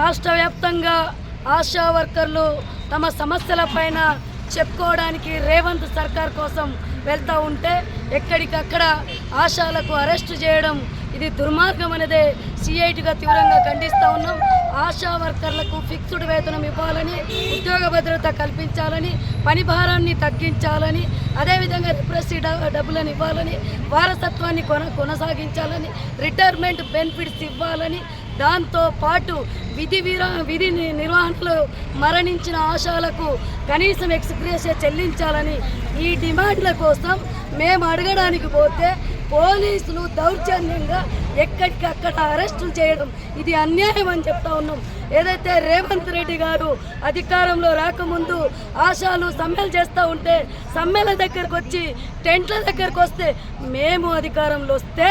రాష్ట్ర వ్యాప్తంగా ఆశా వర్కర్లు తమ సమస్యల పైన చెప్పుకోవడానికి రేవంత్ సర్కార్ కోసం వెళ్తూ ఉంటే ఎక్కడికక్కడ ఆశాలకు అరెస్టు చేయడం ఇది దుర్మార్గం అనేదే సిఐటిగా తీవ్రంగా ఖండిస్తూ ఉన్నాం. ఆశా వర్కర్లకు ఫిక్స్డ్ వేతనం ఇవ్వాలని ఉద్యోగ భద్రత కల్పించాలని పని భారాన్ని తగ్గించాలని అదేవిధంగా రిప్రెసివ్ డబ్బులను ఇవ్వాలని వారసత్వాన్ని కొన కొనసాగించాలని రిటైర్మెంట్ బెనిఫిట్స్ ఇవ్వాలని దాంతో పాటు విధి విరా విధి నిర్వహణలు నిర్వహణలో మరణించిన ఆశాలకు కనీసం ఎక్స్గ్రేషియా చెల్లించాలని ఈ డిమాండ్ల కోసం మేము అడగడానికి పోతే పోలీసులు దౌర్జన్యంగా ఎక్కడికక్కడ అరెస్టులు చేయడం ఇది అన్యాయం అని చెప్తా ఉన్నాం. ఏదైతే రేవంత్ రెడ్డి గారు అధికారంలో రాకముందు ఆశాలు సమ్మెలు చేస్తూ ఉంటే సమ్మెల దగ్గరకు వచ్చి టెంట్ల దగ్గరకు వస్తే మేము అధికారంలో వస్తే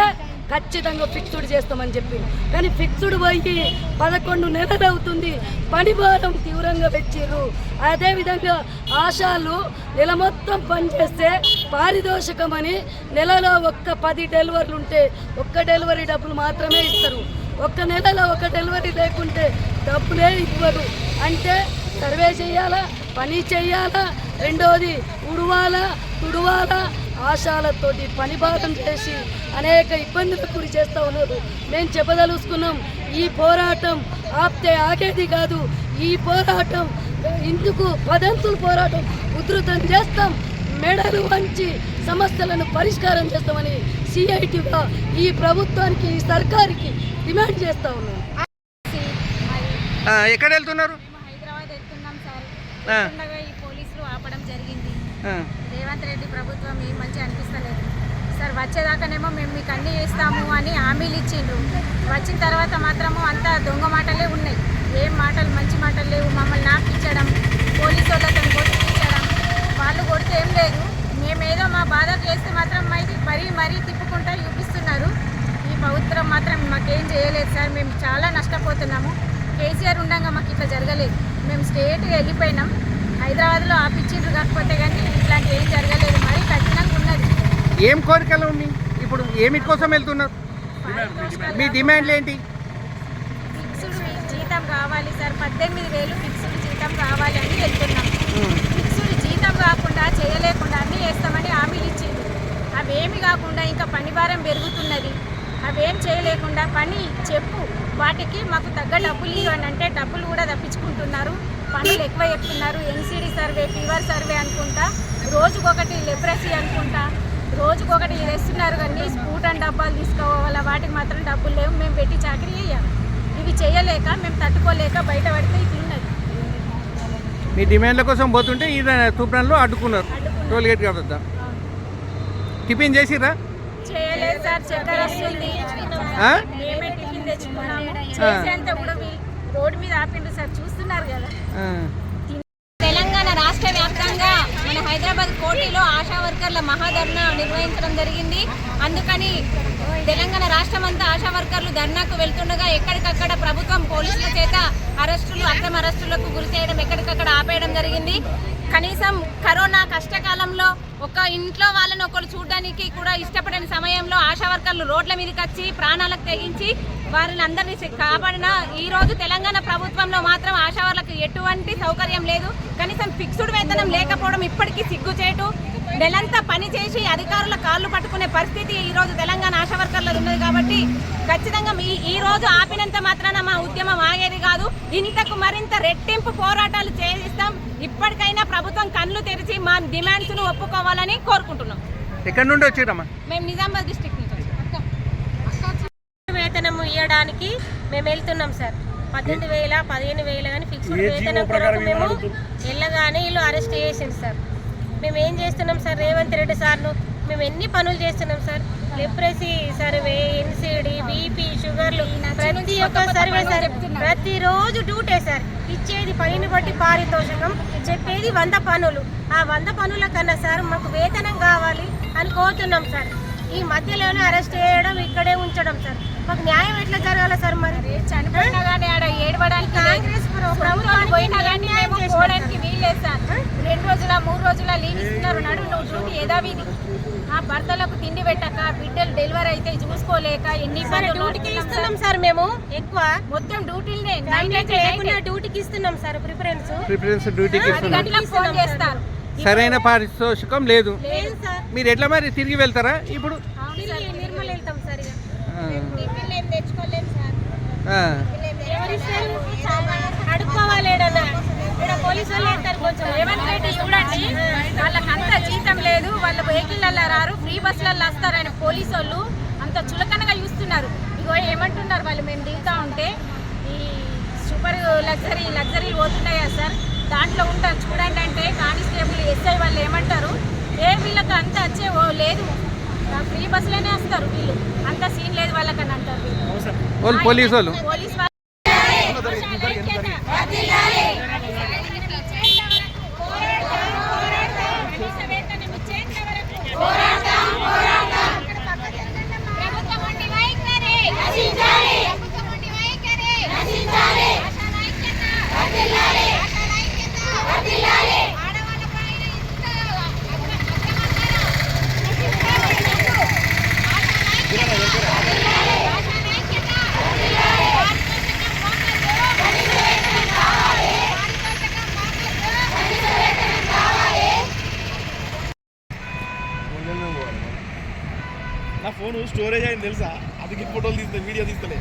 ఖచ్చితంగా ఫిక్స్డ్ చేస్తామని చెప్పి కానీ ఫిక్స్డ్ పోయి పదకొండు నెలలు అవుతుంది. పని భారం తీవ్రంగా పెంచారు అదేవిధంగా ఆశాలు నెల మొత్తం పనిచేస్తే పారితోషికమని నెలలో ఒక్క పది డెలివరీలు ఉంటే ఒక్క డెలివరీ డబ్బులు మాత్రమే ఇస్తారు. ఒక్క నెలలో ఒక డెలివరీ లేకుంటే డబ్బులే ఇవ్వరు. అంటే సర్వే చేయాలా? పని చేయాలా? రెండోది ఉడవాలా తుడవాలా? ఆశాలతోటి పని భాగం చేసి అనేక ఇబ్బందులకు గురి చేస్తూ ఉన్నారు. మేము చెప్పదలుచుకున్నాం ఈ పోరాటం ఆపితే ఆగేది కాదు. ఈ పోరాటం ఇందుకు పదంతుల పోరాటం ఉధృతం చేస్తాం. మెడలు వంచి సమస్యలను పరిష్కారం చేస్తామని సిఐటిగా ఈ ప్రభుత్వానికి ఈ సర్కారికి డిమాండ్ చేస్తా ఉన్నాం. ఎక్కడ వెళ్తున్నారు? హైదరాబాద్ వెళ్తున్నాం సార్. పోలీసులు ఆపడం జరిగింది. రేవంత్ రెడ్డి ప్రభుత్వం ఏం మంచి అనిపిస్తలేదు. సార్ వచ్చేదాకానేమో మేము మీకు అన్ని చేస్తాము అని హామీలు ఇచ్చిండ్రు. వచ్చిన తర్వాత మాత్రము అంతా దొంగ మాటలే ఉన్నాయి. ఏం మాటలు మంచి మాటలు లేవు. మమ్మల్ని నాపించడం పోలీసు వాళ్ళతో కొట్టించడం వాళ్ళు కొడితే ఏం లేదు. మేమేదో మా బాధకు చేస్తే మాత్రం మరి మరీ మరీ తిప్పుకుంటా చూపిస్తున్నారు. ఈ ప్రభుత్వం మాత్రం మాకేం చేయలేదు సార్. మేము చాలా నష్టపోతున్నాము. కేసీఆర్ ఉండగా మాకు ఇట్లా జరగలేదు. మేము స్టేట్గా వెళ్ళిపోయినాం. హైదరాబాద్లో ఆపిచ్చిండ్రు కాకపోతే కానీ ఇట్లాంటి ఏం జరగలేదు. మరి కఠినంగా ఉన్నది. ఏం కోరికలు మీ ఇప్పుడు ఏమిటి కోసం వెళ్తున్నారు? మీ డిమాండ్లు ఏంటి? ఫిక్స్డ్ జీతం కావాలి సార్. పద్దెనిమిది వేలు ఫిక్స్డ్ జీతం కావాలి అని వెళ్తున్నాం. ఫిక్స్డ్ జీతం కాకుండా చేయలేకుండా అన్నీ చేస్తామని హామీలు ఇచ్చింది అవేమి కాకుండా ఇంకా పని భారం పెరుగుతున్నది. అవేం చేయలేకుండా పని చెప్పు. వాటికి మాకు తగ్గ డబ్బులు ఇవ్వండి అంటే డబ్బులు కూడా తప్పించుకుంటున్నారు. పనులు ఎక్కువ చెప్తున్నారు. ఎన్సీడీ సర్వే ఫీవర్ సర్వే అనుకుంటా. రోజుకొకటి లెబ్రసీ అనుకుంటా. రోజుకొకటి వేస్తున్నారు కానీ స్కూట్ అండ్ డబ్బాలు తీసుకోవాలా? వాటికి మాత్రం డబ్బులు లేవు. మేము పెట్టి చాకరీ చేయాలి. ఇవి చేయలేక మేము తట్టుకోలేక బయట పడితే ఇట్లున్నది మీ డిమాండ్ల కోసం పోతుంటే ఈ తూప్రాన్లో అడ్డుకున్నారు. టోల్ గేట్ టిఫిన్ చేసిర్రా? చేయలేదు సార్. చక్కెర వస్తుంది? మేమే టిఫిన్ తెచ్చుకున్నాము. చేసేంత కూడా వీళ్ళు రోడ్డు మీద ఆపిండ్రు సార్. ఆ. తెలంగాణ రాష్ట్ర వ్యాప్తంగా మన హైదరాబాద్ కోటిలో ఆశా వర్కర్ల మహాధర్నా నిర్వహించడం జరిగింది. అందుకని తెలంగాణ రాష్ట్రం అంతా ఆశా వర్కర్లు ధర్నాకు వెళ్తుండగా ఎక్కడికక్కడ ప్రభుత్వం పోలీసుల చేత అరెస్టులు అక్రమ అరెస్టులకు గురి చేయడం ఎక్కడికక్కడ ఆపేయడం జరిగింది. కనీసం కరోనా కష్టకాలంలో ఒక ఇంట్లో వాళ్ళని ఒకరు చూడడానికి కూడా ఇష్టపడని సమయంలో ఆశా వర్కర్లు రోడ్ల మీదకి వచ్చి ప్రాణాలకు తెగించి వారిని అందరినీ కాపాడిన ఈ రోజు తెలంగాణ ప్రభుత్వంలో మాత్రం ఆశా వాళ్ళకి ఎటువంటి సౌకర్యం లేదు. కనీసం ఫిక్స్డ్ వేతనం లేకపోవడం ఇప్పటికీ సిగ్గుచేటు. నెలంతా పని చేసి అధికారుల కాళ్ళు పట్టుకునే పరిస్థితి ఈ రోజు తెలంగాణ ఆశా వర్కర్లు ఉన్నది కాబట్టి ఖచ్చితంగా మీ ఈ రోజు ఆపినంత మాత్రాన మా ఉద్యమం ఆగేది కాదు. ఇంతకు మరింత రెట్టింపు పోరాటాలు చేయిస్తాం. ఇప్పటికైనా ప్రభుత్వం కళ్ళు తెరిచి మా డిమాండ్స్ను ఒప్పుకోవాలని కోరుకుంటున్నాం. ఎక్కడి నుండి వచ్చిరమ్మా మేము నిజామాబాద్. వేతనము ఇవ్వడానికి మేము వెళ్తున్నాం సార్. పద్దెనిమిది వేల పదిహేను వేల కానీ ఫిక్స్డ్ వేతనం కొరకు మేము వెళ్ళగానే వీళ్ళు అరెస్ట్ చేసింది సార్. మేము ఏం చేస్తున్నాం సార్ రేవంత్ రెడ్డి సార్ను మేము ఎన్ని పనులు చేస్తున్నాం sir? Leprosy survey NCD BP షుగర్లు ప్రతి ఒక్క సర్వే సార్ ప్రతిరోజు డ్యూటే సార్. ఇచ్చేది పనిని బట్టి పారితోషికం చెప్పేది వంద పనులు. ఆ వంద పనుల కన్నా సార్ మాకు వేతనం కావాలి అని కోరుతున్నాం సార్. ఈ మధ్యలోనే అరెస్ట్ చేయడం ఇక్కడే ఉంచడం సార్. మాకు న్యాయం ఎట్లా జరగాలి సార్ మరి? చనిపోయినా కానీ ఆడ ఏడవడానికి కాంగ్రెస్ ప్రభుత్వం పోయినా కానీ న్యాయం మేము పోవడానికి వీల్లేదు సార్. రెండు రోజుల మూడు రోజుల లీవ్ ఇస్తున్నారు. నడు నువ్వు డ్యూటీ యథావిధి. ఆ భర్తలకు తిండి పెట్టక బిడ్డలు డెలివరీ అయితే చూసుకోలేక ఎన్ని డ్యూటీకి పడుతున్నాం ఇస్తున్నాం సార్. మేము. ఎక్కువ? మొత్తం డ్యూటీలనే డ్యూటీకి ఇస్తున్నాం సార్ ప్రిఫరెన్స్. ప్రిఫరెన్స్ డ్యూటీకి ఫోన్ చేస్తారు. సరైన పారితోషికం లేదు. లేదు సార్. మీరు ఎట్లా మరి తిరిగి వెళ్తారా? ఇప్పుడు తిరిగి నిర్మల్ వెళ్తాం సార్ చూడండి. వాళ్ళకంత జీతం లేదు. వాళ్ళ వెహికల్ రారు. ఫ్రీ బస్సులలో వస్తారు ఆయన పోలీసు వాళ్ళు అంత చులకనగా చూస్తున్నారు. ఇగో ఏమంటున్నారు వాళ్ళు? మేము దిగుతా ఉంటే ఈ సూపర్ లగ్జరీ లగ్జరీ పోతున్నాయా సార్? దాంట్లో ఉంటారు. చూడండి అంటే కానిస్టేబుల్ ఎస్ఐ వాళ్ళు ఏమంటారు? ఏ వీళ్ళకి అంత వచ్చే ఓ లేదు. ఫ్రీ బస్సులోనే వస్తారు వీళ్ళు అంత సీన్ లేదు వాళ్ళకని అంటారు వీళ్ళు. వాళ్ళు పోలీసు వాళ్ళు ఫోన్ స్టోరేజ్ అయింది తెలుసా? అందుకే ఫోటోలు తీస్తే వీడియో తీస్తలే.